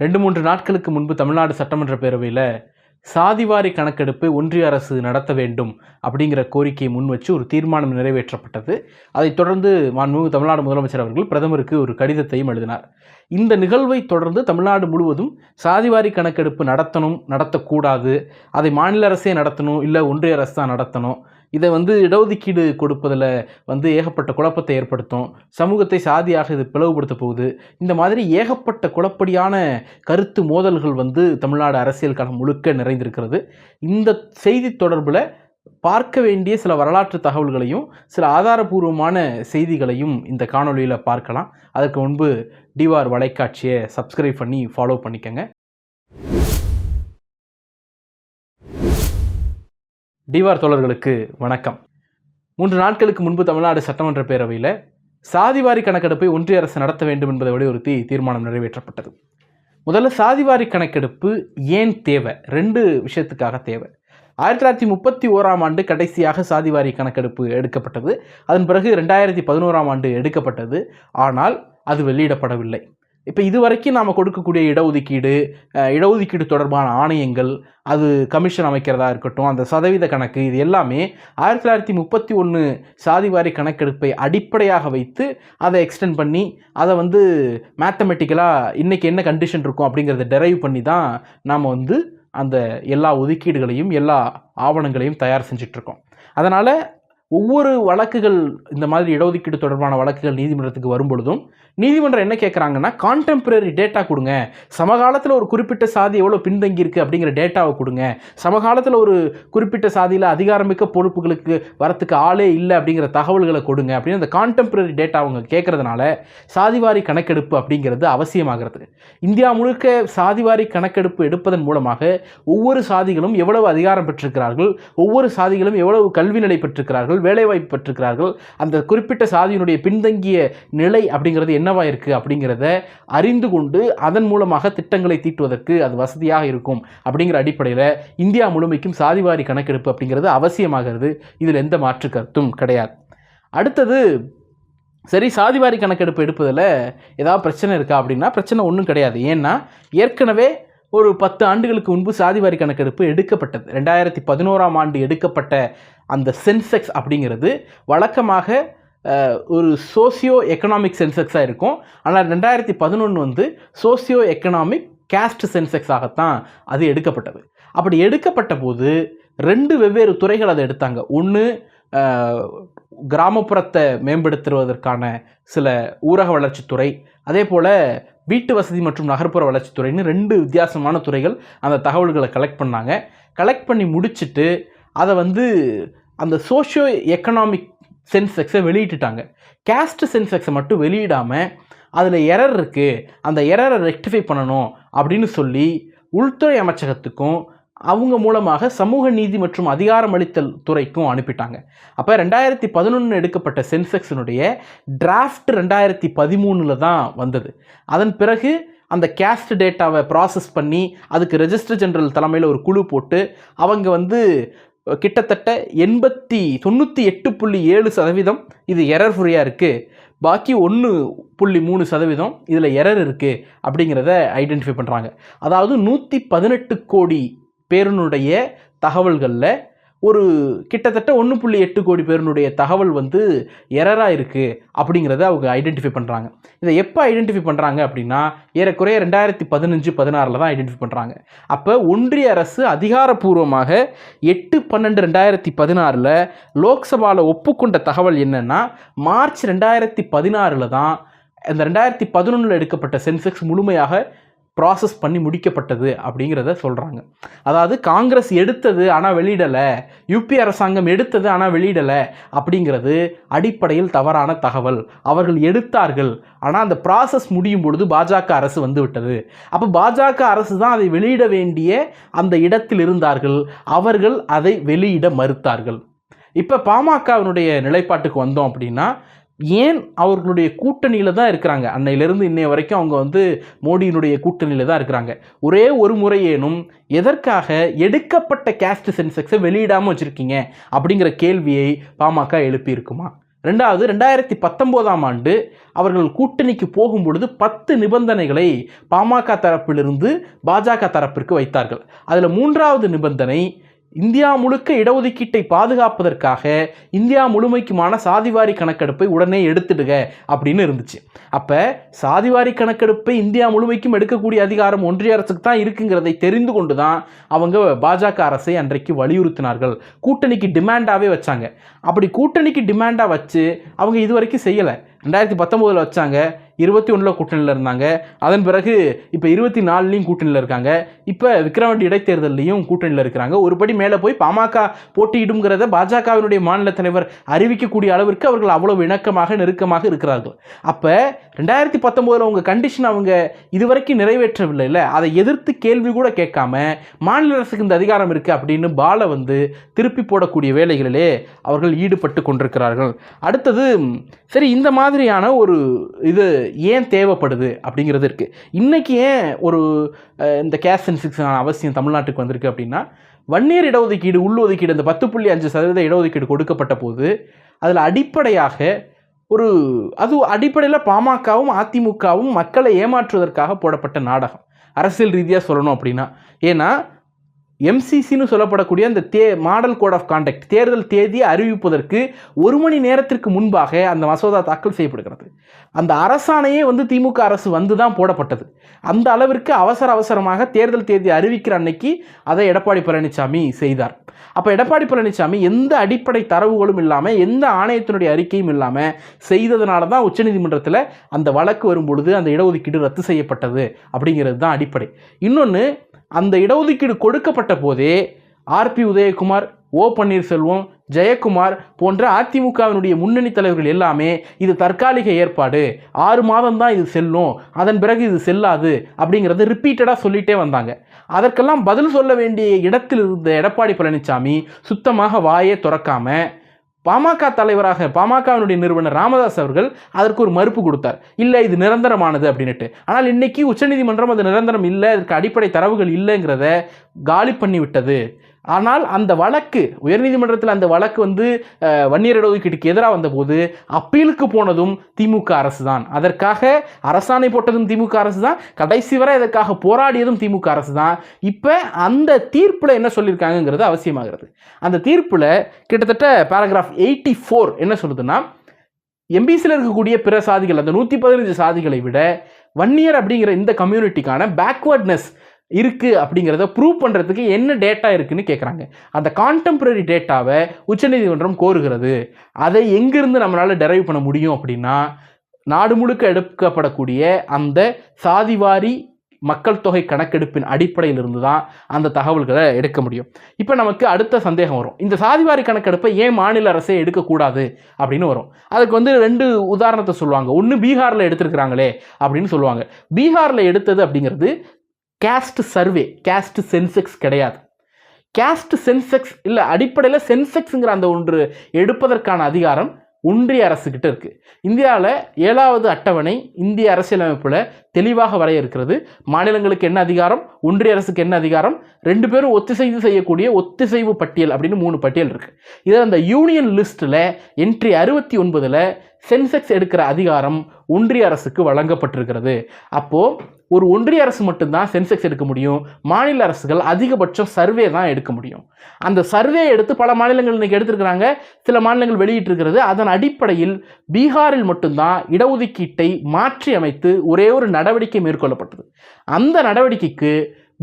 ரெண்டு மூன்று நாட்களுக்கு முன்பு தமிழ்நாடு சட்டமன்ற பேரவையில் சாதிவாரி கணக்கெடுப்பு ஒன்றிய அரசு நடத்த வேண்டும் அப்படிங்கிற கோரிக்கையை முன் வச்சு ஒரு தீர்மானம் நிறைவேற்றப்பட்டது. அதைத் தொடர்ந்து மாண்புமிகு தமிழ்நாடு முதலமைச்சர் அவர்கள் பிரதமருக்கு ஒரு கடிதத்தையும் எழுதினார். இந்த நிகழ்வை தொடர்ந்து தமிழ்நாடு முழுவதும் சாதிவாரி கணக்கெடுப்பு நடத்தணும் நடத்தக்கூடாது. அதை மாநில அரசே நடத்தணும் இல்லை ஒன்றிய அரசு தான் நடத்தணும். இதை வந்து இடஒதுக்கீடு கொடுப்பதில் வந்து ஏகப்பட்ட குழப்பத்தை ஏற்படுத்தும். சமூகத்தை சாதியாக இது பிளவுபடுத்த போகுது. இந்த மாதிரி ஏகப்பட்ட குழப்படியான கருத்து மோதல்கள் வந்து தமிழ்நாடு அரசியல் களம் முழுக்க நிறைந்திருக்கிறது. இந்த செய்தி தொடர்பில் பார்க்க வேண்டிய சில வரலாற்று தகவல்களையும் சில ஆதாரபூர்வமான செய்திகளையும் இந்த காணொலியில் பார்க்கலாம். அதுக்கு முன்பு டிவார் வலைக்காட்சியை சப்ஸ்கிரைப் பண்ணி ஃபாலோ பண்ணிக்கங்க. டிவார் தோழர்களுக்கு வணக்கம். மூன்று நாட்களுக்கு முன்பு தமிழ்நாடு சட்டமன்ற பேரவையில் சாதிவாரி கணக்கெடுப்பை ஒன்றிய அரசு நடத்த வேண்டும் என்பதை வலியுறுத்தி தீர்மானம் நிறைவேற்றப்பட்டது. முதல்ல சாதிவாரி கணக்கெடுப்பு ஏன் தேவை? ரெண்டு விஷயத்துக்காக தேவை. ஆயிரத்தி தொள்ளாயிரத்தி முப்பத்தி ஓராம் ஆண்டு கடைசியாக சாதிவாரி கணக்கெடுப்பு எடுக்கப்பட்டது. அதன் பிறகு ரெண்டாயிரத்தி பதினோராம் ஆண்டு எடுக்கப்பட்டது. ஆனால் அது வெளியிடப்படவில்லை. இப்போ இதுவரைக்கும் நாம் கொடுக்கக்கூடிய இடஒதுக்கீடு இடஒதுக்கீடு தொடர்பான ஆணையங்கள் அது கமிஷன் அமைக்கிறதா இருக்கட்டும் அந்த சதவீத கணக்கு இது எல்லாமே ஆயிரத்தி தொள்ளாயிரத்தி முப்பத்தி ஒன்று சாதிவாரி கணக்கெடுப்பை அடிப்படையாக வைத்து அதை எக்ஸ்டெண்ட் பண்ணி அதை வந்து மேத்தமெட்டிக்கலாக இன்றைக்கி என்ன கண்டிஷன் இருக்கும் அப்படிங்கிறத டெரைவ் பண்ணி தான் நாம் வந்து அந்த எல்லா ஒதுக்கீடுகளையும் எல்லா ஆவணங்களையும் தயார் செஞ்சிட்ருக்கோம் அதனால் ஒவ்வொரு வழக்குகள் இந்த மாதிரி இடஒதுக்கீடு தொடர்பான வழக்குகள் நீதிமன்றத்துக்கு வரும்பொழுதும் நீதிமன்றம் என்ன கேட்குறாங்கன்னா கான்டெம்பரரி டேட்டா கொடுங்க. சமகாலத்தில் ஒரு குறிப்பிட்ட சாதி எவ்வளோ பின்தங்கியிருக்கு அப்படிங்கிற டேட்டாவை கொடுங்க. சமகாலத்தில் ஒரு குறிப்பிட்ட சாதியில் அதிகாரமிக்க பொறுப்புகளுக்கு வரத்துக்கு ஆளே இல்லை அப்படிங்கிற தகவல்களை கொடுங்க அப்படின்னு அந்த கான்டெம்பரரி டேட்டா அவங்க கேட்குறதுனால சாதிவாரி கணக்கெடுப்பு அப்படிங்கிறது அவசியமாகிறது. இந்தியா முழுக்க சாதிவாரி கணக்கெடுப்பு எடுப்பதன் மூலமாக ஒவ்வொரு சாதிகளும் எவ்வளவு அதிகாரம் பெற்றிருக்கிறார்கள் ஒவ்வொரு சாதிகளும் எவ்வளவு கல்வி நிலை பெற்றிருக்கிறார்கள் வேலைவாய்ப்பு பெற்றிருக்கிறார்கள் அந்த குறிப்பிட்ட சாதியினுடைய பின்தங்கிய நிலை அப்படிங்கிறது என்னவா இருக்குது அப்படிங்கிறத அறிந்து கொண்டு அதன் மூலமாக திட்டங்களை தீட்டுவதற்கு அது வசதியாக இருக்கும் அப்படிங்கிற அடிப்படையில் இந்தியா முழுமைக்கும் சாதிவாரி கணக்கெடுப்பு அப்படிங்கிறது அவசியமாகிறது. இதில் எந்த மாற்று கருத்தும் கிடையாது. அடுத்தது சரி சாதிவாரி கணக்கெடுப்பு எடுப்பதில் ஏதாவது பிரச்சனை இருக்கா அப்படின்னா பிரச்சனை ஒன்றும் கிடையாது. ஏன்னா ஏற்கனவே ஒரு பத்து ஆண்டுகளுக்கு முன்பு சாதிவாரி கணக்கெடுப்பு எடுக்கப்பட்டது. ரெண்டாயிரத்தி பதினோராம் ஆண்டு எடுக்கப்பட்ட அந்த சென்செக்ஸ் அப்படிங்கிறது வழக்கமாக ஒரு சோசியோ எக்கனாமிக் சென்செக்ஸாக இருக்கும். ஆனால் ரெண்டாயிரத்தி பதினொன்று வந்து சோசியோ எக்கனாமிக் கேஸ்ட் சென்செக்ஸாகத்தான் அது எடுக்கப்பட்டது. அப்படி எடுக்கப்பட்ட போது ரெண்டு வெவ்வேறு துறைகள் அதை எடுத்தாங்க. ஒன்று கிராமப்புறத்தை மேம்படுத்துவதற்கான சில ஊரக வளர்ச்சித்துறை அதே போல் வீட்டு வசதி மற்றும் நகர்ப்புற வளர்ச்சித்துறைன்னு ரெண்டு வித்தியாசமான துறைகள் அந்த தகவல்களை கலெக்ட் பண்ணாங்க. கலெக்ட் பண்ணி முடிச்சுட்டு அதை வந்து அந்த சோஷியோ எக்கனாமிக் சென்செக்ஸை வெளியிட்டுட்டாங்க. கேஸ்ட் சென்செக்ஸை மட்டும் வெளியிடாமல் அதில் எரர் இருக்குது அந்த எரரை ரெக்டிஃபை பண்ணணும் அப்படின்னு சொல்லி உள்துறை அமைச்சகத்துக்கும் அவங்க மூலமாக சமூக நீதி மற்றும் அதிகாரமளித்தல் துறைக்கும் அனுப்பிட்டாங்க. அப்போ ரெண்டாயிரத்தி பதினொன்று எடுக்கப்பட்ட சென்செக்ஸினுடைய டிராஃப்ட் ரெண்டாயிரத்தி பதிமூணில் தான் வந்தது. அதன் பிறகு அந்த கேஸ்ட் டேட்டாவை ப்ராசஸ் பண்ணி அதுக்கு ரெஜிஸ்டர் ஜெனரல் தலைமையில் ஒரு குழு போட்டு அவங்க வந்து கிட்டத்தட்ட எண்பத்தி தொண்ணூற்றி எட்டு புள்ளி ஏழு சதவீதம் இது எரர் ஃப்ரீயாக இருக்குது பாக்கி ஒன்று புள்ளி மூணு சதவீதம் இதில் எரர் இருக்குது அப்படிங்கிறத ஐடென்டிஃபை பண்ணுறாங்க அதாவது நூற்றி பதினெட்டு கோடி பேருனுடைய தகவல்களில் ஒரு கிட்டத்தட்ட ஒன்று புள்ளி எட்டு கோடி பேருனுடைய தகவல் வந்து எரராக இருக்குது அப்படிங்கிறத அவங்க ஐடென்டிஃபை பண்ணுறாங்க இதை எப்போ ஐடென்டிஃபை பண்ணுறாங்க அப்படின்னா ஏறக்குறைய ரெண்டாயிரத்தி பதினஞ்சு பதினாறில் தான் ஐடென்டிஃபை பண்ணுறாங்க அப்போ ஒன்றிய அரசு அதிகாரப்பூர்வமாக எட்டு பன்னெண்டு ரெண்டாயிரத்தி பதினாறில் லோக்சபாவில் ஒப்புக்கொண்ட தகவல் என்னென்னா மார்ச் ரெண்டாயிரத்தி பதினாறில் தான் இந்த ரெண்டாயிரத்தி பதினொன்றில் எடுக்கப்பட்ட சென்செக்ஸ் முழுமையாக ப்ராசஸ் பண்ணி முடிக்கப்பட்டது அப்படிங்கிறத சொல்கிறாங்க அதாவது காங்கிரஸ் எடுத்தது ஆனால் வெளியிடலை யூபி அரசாங்கம் எடுத்தது ஆனால் வெளியிடலை அப்படிங்கிறது அடிப்படையில் தவறான தகவல். அவர்கள் எடுத்தார்கள் ஆனால் அந்த ப்ராசஸ் முடியும் பொழுது பாஜக அரசு வந்துவிட்டது அப்போ பாஜக அரசு தான் அதை வெளியிட வேண்டிய அந்த இடத்தில் இருந்தார்கள். அவர்கள் அதை வெளியிட மறுத்தார்கள். இப்போ பாமகவினுடைய நிலைப்பாட்டுக்கு வந்தோம் அப்படின்னா ஏன் அவர்களுடைய கூட்டணியில் தான் இருக்கிறாங்க? அன்னையிலிருந்து இன்னைய வரைக்கும் அவங்க வந்து மோடியினுடைய கூட்டணியில் தான் இருக்கிறாங்க. ஒரே ஒரு முறையேனும் எதற்காக எடுக்கப்பட்ட கேஸ்ட் சென்செக்ஸை வெளியிடாமல் வச்சுருக்கீங்க? அப்படிங்கிற கேள்வியை பாமக எழுப்பியிருக்குமா? ரெண்டாவது ரெண்டாயிரத்தி பத்தொம்போதாம் ஆண்டு அவர்கள் கூட்டணிக்கு போகும் பொழுது பத்து நிபந்தனைகளை பாமக தரப்பிலிருந்து பாஜக தரப்பிற்கு வைத்தார்கள். அதில் மூன்றாவது நிபந்தனை இந்தியா முழுக்க இடஒதுக்கீட்டை பாதுகாப்பதற்காக இந்தியா முழுமைக்குமான சாதிவாரி கணக்கெடுப்பை உடனே எடுத்துடுக அப்படின்னு இருந்துச்சு. அப்போ சாதிவாரி கணக்கெடுப்பை இந்தியா முழுமைக்கும் எடுக்கக்கூடிய அதிகாரம் ஒன்றிய அரசுக்கு தான் இருக்குங்கிறதை தெரிந்து கொண்டு தான் அவங்க பாஜக அரசை அன்றைக்கு வலியுறுத்தினார்கள். கூட்டணிக்கு டிமாண்டாகவே வச்சாங்க. அப்படி கூட்டணிக்கு டிமாண்டாக வச்சு அவங்க இதுவரைக்கும் செய்யலை. ரெண்டாயிரத்தி பத்தொம்போதில் வச்சாங்க. இருபத்தி ஒன்றில் கூட்டணியில் இருந்தாங்க. அதன் பிறகு இப்போ இருபத்தி நாலுலேயும் கூட்டணியில் இருக்காங்க. இப்போ விக்ரவாண்டி இடைத்தேர்தலையும் கூட்டணியில் இருக்கிறாங்க. ஒருபடி மேலே போய் பாமக போட்டியிடுங்கிறத பாஜகவினுடைய மாநில தலைவர் அறிவிக்கக்கூடிய அளவிற்கு அவர்கள் அவ்வளவு இணக்கமாக நெருக்கமாக இருக்கிறார்கள். அப்போ ரெண்டாயிரத்தி பத்தொம்போதில் அவங்க கண்டிஷன் அவங்க இதுவரைக்கும் நிறைவேற்றவில்லை இல்லை? அதை எதிர்த்து கேள்வி கூட கேட்காம மாநில அரசுக்கு இந்த அதிகாரம் இருக்குது அப்படின்னு பாலை வந்து திருப்பி போடக்கூடிய வேலைகளிலே அவர்கள் ஈடுபட்டு கொண்டிருக்கிறார்கள். அடுத்தது சரி இந்த மாதிரியான ஒரு இது ஏன் தேவைப்படுது அப்படிங்கிறது இருக்குது இன்றைக்கி ஏன் ஒரு இந்த கேஸ் சென்சிக்ஸான அவசியம் தமிழ்நாட்டுக்கு வந்திருக்கு அப்படின்னா வன்னியர் இடஒதுக்கீடு உள்ஒதுக்கீடு அந்த பத்து புள்ளி அஞ்சு சதவீத இடஒதுக்கீடு கொடுக்கப்பட்ட போது அதில் அடிப்படையாக ஒரு அது அடிப்படையில் பாமகவும் அதிமுகவும் மக்களை ஏமாற்றுவதற்காக போடப்பட்ட நாடகம். அரசியல் ரீதியாக சொல்லணும் அப்படின்னா. ஏன்னா எம்சிசின்னு சொல்லப்படக்கூடிய அந்த the model code of conduct தேர்தல் தேதியை அறிவிப்பதற்கு ஒரு மணி நேரத்திற்கு முன்பாக அந்த மசோதா தாக்கல் செய்யப்படுகிறது. அந்த அரசாணையே வந்து திமுக அரசு வந்து தான் போடப்பட்டது. அந்த அளவிற்கு அவசர அவசரமாக தேர்தல் தேதி அறிவிக்கிற அன்னைக்கு அதை எடப்பாடி பழனிசாமி செய்தார். அப்போ எடப்பாடி பழனிசாமி எந்த அடிப்படை தரவுகளும் இல்லாமல் எந்த ஆணையத்தினுடைய அறிக்கையும் இல்லாமல் செய்ததுனால தான் உச்சநீதிமன்றத்தில் அந்த வழக்கு வரும்பொழுது அந்த இடஒதுக்கீடு ரத்து செய்யப்பட்டது அப்படிங்கிறது தான் அடிப்படை. இன்னொன்று அந்த இடஒதுக்கீடு கொடுக்கப்பட்ட போதே R B Udhayakumar O Panneerselvam Jayakumar போன்ற அதிமுகவினுடைய முன்னணி தலைவர்கள் எல்லாமே இது தற்காலிக ஏற்பாடு ஆறு மாதம் தான் இது செல்லும் அதன் பிறகு இது செல்லாது அப்படிங்கிறத ரிப்பீட்டடாக சொல்லிட்டே வந்தாங்க. அதற்கெல்லாம் பதில் சொல்ல வேண்டிய இடத்தில் இருந்த எடப்பாடி பழனிசாமி சுத்தமாக வாயே துறக்காம பாமக தலைவராக பாமகவினுடைய நிறுவனர் ராமதாஸ் அவர்கள் அதற்கு ஒரு மறுப்பு கொடுத்தார். இல்லை இது நிரந்தரமானது அப்படின்னுட்டு. ஆனால் இன்னைக்கு உச்சநீதிமன்றம் அது நிரந்தரம் இல்லை அதற்கு அடிப்படை தரவுகள் இல்லைங்கிறத காலி பண்ணி விட்டது. ஆனால் அந்த வழக்கு உயர்நீதிமன்றத்தில் அந்த வழக்கு வந்து வன்னியர் இடஒதுக்கீட்டுக்கு எதிராக வந்தபோது அப்பீலுக்கு போனதும் திமுக அரசு தான். அதற்காக அரசாணை போட்டதும் திமுக அரசு தான். கடைசி வரை இதற்காக போராடியதும் திமுக அரசு தான். இப்போ அந்த தீர்ப்பில் என்ன சொல்லியிருக்காங்கங்கிறது அவசியமாகிறது. அந்த தீர்ப்பில் கிட்டத்தட்ட பேராகிராஃப் எயிட்டி ஃபோர் என்ன சொல்லுதுன்னா எம்பிசியில் இருக்கக்கூடிய பிற சாதிகள் அந்த நூற்றி பதினஞ்சு சாதிகளை விட வன்னியர் அப்படிங்கிற இந்த கம்யூனிட்டிக்கான பேக்வர்ட்னஸ் இருக்குது அப்படிங்கிறத ப்ரூவ் பண்ணுறதுக்கு என்ன டேட்டா இருக்குதுன்னு கேட்குறாங்க அந்த கான்டெம்பரரி டேட்டாவை உச்சநீதிமன்றம் கோருகிறது. அதை எங்கேருந்து நம்மளால் டெரைவ் பண்ண முடியும் அப்படின்னா நாடு முழுக்க எடுக்கப்படக்கூடிய அந்த சாதிவாரி மக்கள் தொகை கணக்கெடுப்பின் அடிப்படையிலிருந்து தான் அந்த தகவல்களை எடுக்க முடியும். இப்போ நமக்கு அடுத்த சந்தேகம் வரும். இந்த சாதிவாரி கணக்கெடுப்பை ஏன் மாநில அரசே எடுக்கக்கூடாது அப்படின்னு வரும். அதுக்கு வந்து ரெண்டு உதாரணத்தை சொல்லுவாங்க. ஒன்று பீகாரில் எடுத்திருக்கிறாங்களே அப்படின்னு சொல்லுவாங்க. பீகாரில் எடுத்தது அப்படிங்கிறது கேஸ்ட் சர்வே கேஸ்ட் சென்செக்ஸ் கிடையாது. கேஸ்ட் சென்செக்ஸ் இல்லை அடிப்படையில் சென்செக்ஸுங்கிற அந்த ஒன்று எடுப்பதற்கான அதிகாரம் ஒன்றிய அரசுக்கிட்ட இருக்குது இந்தியாவில் ஏழாவது அட்டவணை இந்திய அரசியலமைப்பில் தெளிவாக வரையறுக்கிறது. மாநிலங்களுக்கு என்ன அதிகாரம்? ஒன்றிய அரசுக்கு என்ன அதிகாரம்? ரெண்டு பேரும் ஒத்திசைவு செய்யக்கூடிய ஒத்திசைவு பட்டியல் அப்படின்னு மூணு பட்டியல் இருக்குது இதில் அந்த யூனியன் லிஸ்ட்டில் என்ட்ரி அறுபத்தி ஒன்பதில் சென்செக்ஸ் எடுக்கிற அதிகாரம் ஒன்றிய அரசுக்கு வழங்கப்பட்டிருக்கிறது. அப்போது ஒரு ஒன்றிய அரசு மட்டும்தான் சென்செக்ஸ் எடுக்க முடியும். மாநில அரசுகள் அதிகபட்சம் சர்வே தான் எடுக்க முடியும். அந்த சர்வே எடுத்து பல மாநிலங்கள் இன்றைக்கி எடுத்திருக்கிறாங்க. சில மாநிலங்கள் வெளியிட்டிருக்கிறது. அதன் அடிப்படையில் பீகாரில் மட்டும்தான் இடஒதுக்கீட்டை மாற்றி அமைத்து ஒரே ஒரு நடவடிக்கை மேற்கொள்ளப்பட்டது. அந்த நடவடிக்கைக்கு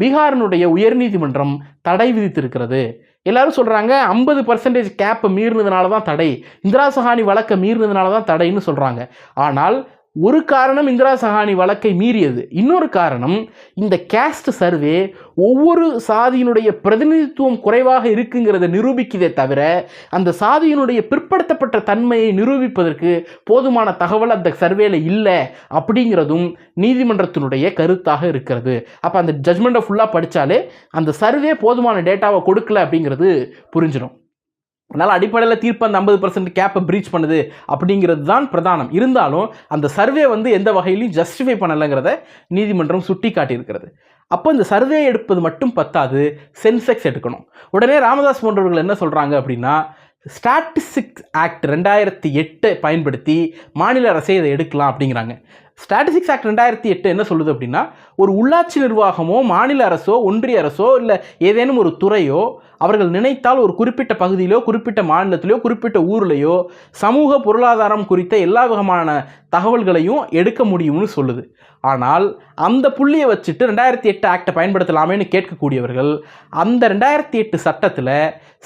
பீகாரினுடைய உயர்நீதிமன்றம் தடை விதித்திருக்கிறது. எல்லாரும் சொல்கிறாங்க ஐம்பது பர்சன்டேஜ் கேப்பை மீறினதுனால தான் தடை. இந்திரா சஹானி வழக்கை மீறினதுனால தான் தடைன்னு சொல்கிறாங்க ஆனால் ஒரு காரணம் இந்திரா சஹானி வழக்கை மீறியது. இன்னொரு காரணம் இந்த கேஸ்ட் சர்வே ஒவ்வொரு சாதியினுடைய பிரதிநிதித்துவம் குறைவாக இருக்குங்கிறத நிரூபிக்குதே தவிர அந்த சாதியினுடைய பிற்படுத்தப்பட்ட தன்மையை நிரூபிப்பதற்கு போதுமான தகவல் அந்த சர்வேல இல்லை அப்படிங்கிறதும் நீதிமன்றத்தினுடைய கருத்தாக இருக்கிறது. அப்போ அந்த ஜட்மெண்ட்டை ஃபுல்லாக படித்தாலே அந்த சர்வே போதுமான டேட்டாவை கொடுக்கல அப்படிங்கிறது புரிஞ்சிடும். அதனால் அடிப்படையில் தீர்ப்பு அந்த ஐம்பது பர்சன்ட் கேப்பை ப்ரீச் பண்ணுது அப்படிங்கிறது தான் பிரதானம். இருந்தாலும் அந்த சர்வே வந்து எந்த வகையிலையும் ஜஸ்டிஃபை பண்ணலைங்கிறத நீதிமன்றம் சுட்டி காட்டியிருக்கிறது அப்போ இந்த சர்வே எடுப்பது மட்டும் பத்தாது சென்செக்ஸ் எடுக்கணும். உடனே ராமதாஸ் போன்றவர்கள் என்ன சொல்கிறாங்க அப்படின்னா ஸ்டாட்டிஸ்டிக்ஸ் ஆக்ட் ரெண்டாயிரத்தி எட்டை பயன்படுத்தி மாநில அரசே இதை எடுக்கலாம் அப்படிங்கிறாங்க. ஸ்டாட்டிஸ்டிக்ஸ் ஆக்ட் ரெண்டாயிரத்தி எட்டு என்ன சொல்லுது அப்படின்னா ஒரு உள்ளாட்சி நிர்வாகமோ மாநில அரசோ ஒன்றிய அரசோ இல்லை ஏதேனும் ஒரு துறையோ அவர்கள் நினைத்தால் ஒரு குறிப்பிட்ட பகுதியிலோ குறிப்பிட்ட மாநிலத்திலோ குறிப்பிட்ட ஊர்லேயோ சமூக பொருளாதாரம் குறித்த எல்லா விதமான தகவல்களையும் எடுக்க முடியும்னு சொல்லுது. ஆனால் அந்த புள்ளியை வச்சுட்டு ரெண்டாயிரத்தி எட்டு ஆக்டை பயன்படுத்தலாமேன்னு கேட்கக்கூடியவர்கள் அந்த ரெண்டாயிரத்தி எட்டு சட்டத்தில்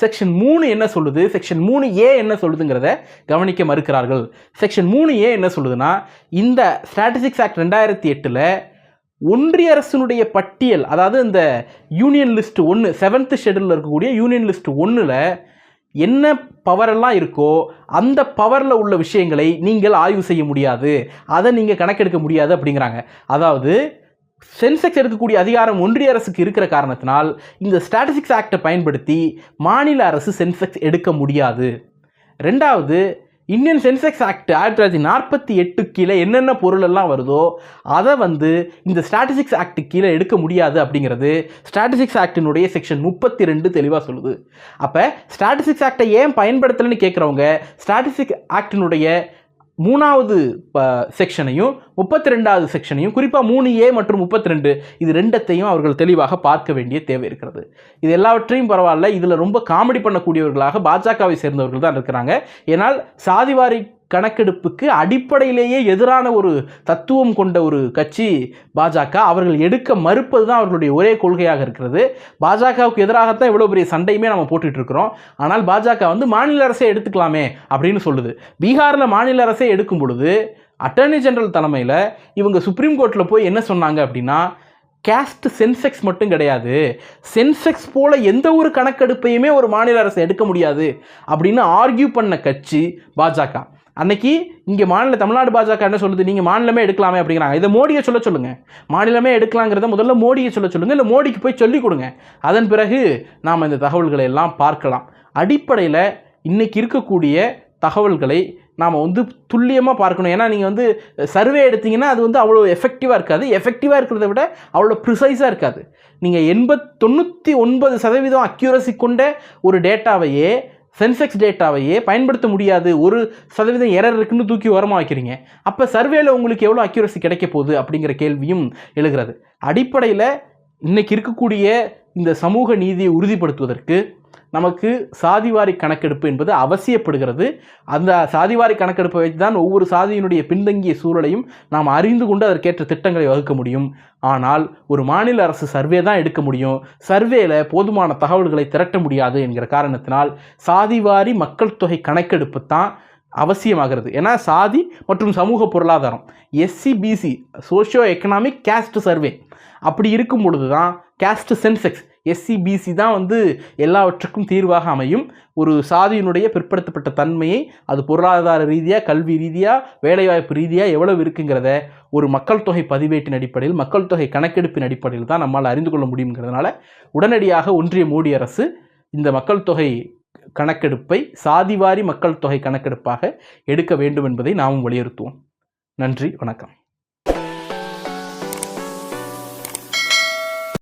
செக்ஷன் மூணு என்ன சொல்லுது? செக்ஷன் மூணு ஏ என்ன சொல்லுதுங்கிறத கவனிக்க மறுக்கிறார்கள். செக்ஷன் மூணு ஏ என்ன சொல்லுதுன்னா இந்த ஸ்டாட்டிஸ்டிக்ஸ் ஆக்ட் ரெண்டாயிரத்தி எட்டில் ஒன்றிய அரசினுடைய பட்டியல் அதாவது இந்த யூனியன் லிஸ்ட் ஒன்று செவன்த் ஷெடியூலில் இருக்கக்கூடிய யூனியன் லிஸ்ட் ஒன்றில் என்ன பவரெல்லாம் இருக்கோ அந்த பவரில் உள்ள விஷயங்களை நீங்கள் ஆய்வு செய்ய முடியாது. அதை நீங்கள் கணக்கெடுக்க முடியாது அப்படிங்கிறாங்க. அதாவது சென்செக்ஸ் எடுக்கக்கூடிய அதிகாரம் ஒன்றிய அரசுக்கு இருக்கிற காரணத்தினால் இந்த ஸ்டாட்டிஸ்டிக்ஸ் ஆக்டை பயன்படுத்தி மாநில அரசு சென்செக்ஸ் எடுக்க முடியாது. ரெண்டாவது இந்தியன் சென்செக்ஸ் ஆக்ட் ஆயிரத்தி தொள்ளாயிரத்தி நாற்பத்தி எட்டு கீழே என்னென்ன பொருளெல்லாம் வருதோ அதை வந்து இந்த ஸ்டாட்டிஸ்டிக்ஸ் ஆக்ட் கீழே எடுக்க முடியாது அப்படிங்கிறது ஸ்டாட்டிஸ்டிக்ஸ் ஆக்டினுடைய செக்ஷன் முப்பத்தி ரெண்டு தெளிவாக சொல்லுது. அப்போ ஸ்டாட்டிஸ்டிக்ஸ் ஆக்டை ஏன் பயன்படுத்தலைன்னு கேட்குறவங்க ஸ்டாட்டிஸ்டிக் ஆக்டினுடைய மூணாவது செக்ஷனையும் முப்பத்தி ரெண்டாவது செக்ஷனையும் குறிப்பாக மூணு ஏ மற்றும் முப்பத்தி ரெண்டு இது ரெண்டத்தையும் அவர்கள் தெளிவாக பார்க்க வேண்டிய தேவை இருக்கிறது. இது எல்லாவற்றையும் பரவாயில்ல இதில் ரொம்ப காமெடி பண்ணக்கூடியவர்களாக பாஜகவை சேர்ந்தவர்கள் தான் இருக்கிறாங்க. ஏன்னால் சாதிவாரி கணக்கெடுப்புக்கு அடிப்படையிலேயே எதிரான ஒரு தத்துவம் கொண்ட ஒரு கட்சி பாஜக அவர்கள் எடுக்க மறுப்பது தான் அவர்களுடைய ஒரே கொள்கையாக இருக்கிறது. பாஜகவுக்கு எதிராகத்தான் இவ்வளோ பெரிய சண்டையுமே நம்ம போட்டுட்டு இருக்கிறோம் ஆனால் பாஜக வந்து மாநில அரசே எடுத்துக்கலாமே அப்படின்னு சொல்லுது. பீகாரில் மாநில அரசே எடுக்கும் பொழுது அட்டர்னி ஜெனரல் தலைமையில் இவங்க சுப்ரீம் கோர்ட்டில் போய் என்ன சொன்னாங்க அப்படின்னா கேஸ்ட் சென்செக்ஸ் மட்டும் கிடையாது. சென்செக்ஸ் போல எந்த ஒரு கணக்கெடுப்பையுமே ஒரு மாநில அரசு எடுக்க முடியாது அப்படின்னு ஆர்கியூ பண்ண கட்சி பாஜக. அன்னைக்கு இங்கே மாநில தமிழ்நாடு பாஜக என்ன சொல்லுது? நீங்கள் மாநிலமே எடுக்கலாமே அப்படிங்கிறாங்க. இதை மோடியை சொல்ல சொல்லுங்கள் மாநிலமே எடுக்கலாங்கிறத முதல்ல மோடியை சொல்ல சொல்லுங்கள் இல்லை மோடிக்கு போய் சொல்லிக் கொடுங்க. அதன் பிறகு நாம் இந்த தகவல்களை எல்லாம் பார்க்கலாம். அடிப்படையில் இன்றைக்கி இருக்கக்கூடிய தகவல்களை நாம் வந்து துல்லியமாக பார்க்கணும். ஏன்னா நீங்கள் வந்து சர்வே எடுத்தீங்கன்னா அது வந்து அவ்வளோ எஃபெக்டிவாக இருக்காது. எஃபெக்டிவாக இருக்கிறத விட அவ்வளோ ப்ரிசைஸாக இருக்காது. நீங்கள் எண்பத் தொண்ணூற்றி ஒன்பது சதவீதம் அக்யூரசி கொண்ட ஒரு டேட்டாவையே சென்செக்ஸ் டேட்டாவையே பயன்படுத்த முடியாது. ஒரு சதவீதம் எரர் இருக்குன்னு தூக்கி ஓரமாக வைக்கிறீங்க. அப்போ சர்வேல உங்களுக்கு எவ்வளோ அக்யூரசி கிடைக்க போகுது அப்படிங்கிற கேள்வியும் எழுகிறது. அடிப்படையில் இன்றைக்கி இருக்கக்கூடிய இந்த சமூக நீதியை உறுதிப்படுத்துவதற்கு நமக்கு சாதிவாரி கணக்கெடுப்பு என்பது அவசியப்படுகிறது. அந்த சாதிவாரி கணக்கெடுப்பை வைத்து தான் ஒவ்வொரு சாதியினுடைய பின்தங்கிய சூழலையும் நாம் அறிந்து கொண்டு அதற்கேற்ற திட்டங்களை வகுக்க முடியும். ஆனால் ஒரு மாநில அரசு சர்வே தான் எடுக்க முடியும். சர்வேல போதுமான தகவல்களை திரட்ட முடியாது என்கிற காரணத்தினால் சாதிவாரி மக்கள் தொகை கணக்கெடுப்பு தான் அவசியமாகிறது. ஏன்னா சாதி மற்றும் சமூக பொருளாதாரம் SC BC socio economic caste survey அப்படி இருக்கும் பொழுது தான் கேஸ்ட் சென்செக்ஸ் எஸ்சி பிசி தான் வந்து எல்லாவற்றுக்கும் தீர்வாக அமையும். ஒரு சாதியினுடைய பிற்படுத்தப்பட்ட தன்மையை அது பொருளாதார ரீதியாக கல்வி ரீதியாக வேலைவாய்ப்பு ரீதியாக எவ்வளவு இருக்குங்கிறத ஒரு மக்கள் தொகை பதிவேட்டின் அடிப்படையில் மக்கள் தொகை கணக்கெடுப்பின் அடிப்படையில் தான் நம்மால் அறிந்து கொள்ள முடியுங்கிறதுனால உடனடியாக ஒன்றிய மோடி அரசு இந்த மக்கள் தொகை கணக்கெடுப்பை சாதிவாரி மக்கள் தொகை கணக்கெடுப்பாக எடுக்க வேண்டும் என்பதை நாமும் வலியுறுத்துவோம். நன்றி வணக்கம்.